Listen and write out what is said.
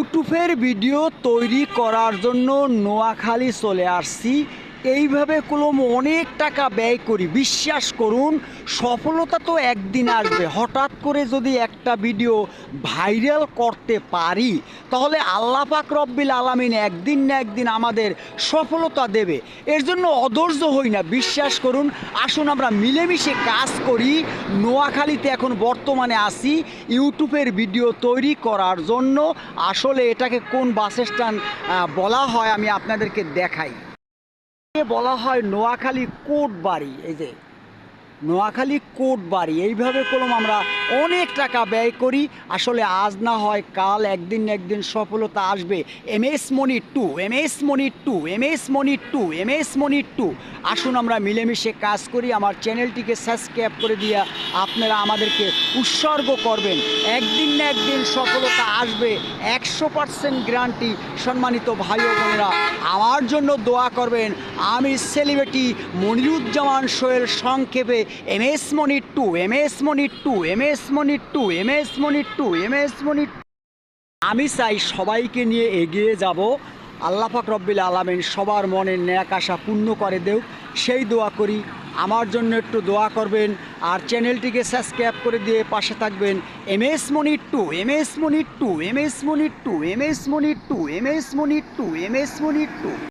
ইউটিউবের ভিডিও তৈরি করার জন্য নোয়াখালী চলে আসছি। এইভাবে কলম অনেক টাকা ব্যয় করি। বিশ্বাস করুন, সফলতা তো একদিন আসবে। হঠাৎ করে যদি একটা ভিডিও ভাইরাল করতে পারি, তাহলে আল্লাহ পাক রব্বিল আলামিন একদিন না একদিন আমাদের সফলতা দেবে। এর জন্য অধৈর্য হই না। বিশ্বাস করুন, আসুন আমরা মিলেমিশে কাজ করি। নোয়াখালীতে এখন বর্তমানে আসি ইউটিউবের ভিডিও তৈরি করার জন্য। আসলে এটাকে কোন বাস স্ট্যান্ড বলা হয় আমি আপনাদেরকে দেখাই। একে বলা হয় নোয়াখালী কোট বাড়ি এই যে। নোয়াখালী কোট বাড়ি এইভাবে কলম আমরা অনেক টাকা ব্যয় করি। আসলে আজ না হয় কাল, একদিন একদিন সফলতা আসবে। M S Moni two M S Moni two M S Moni two M S Moni two. আসুন আমরা মিলেমিশে কাজ করি। আমার চ্যানেলটিকে সাবস্ক্রাইব করে দিয়ে আপনারা আমাদেরকে উৎসর্গ করবেন। একদিন না একদিন সফলতা আসবে। একশো পার্সেন্ট গ্যারান্টি সম্মানিত ভাই বোনেরা, আমার জন্য দোয়া করবেন। আমি সেলিব্রিটি মনিরুজ্জামান সোহেল সংক্ষেপে M S Moni two M S Moni two M S Moni two M S Moni two M S Moni আমি চাই সবাইকে নিয়ে এগিয়ে যাব আল্লাহ পাক রব্বিল আলমিন সবার মনের ন্যাক আশা পূর্ণ করে দেও সেই দোয়া করি আমার জন্য একটু দোয়া করবেন আর চ্যানেলটিকে সাবস্ক্রাইব করে দিয়ে পাশে থাকবেন M S Moni two M S Moni two M S Moni two M S Moni two M S Moni two M S Moni two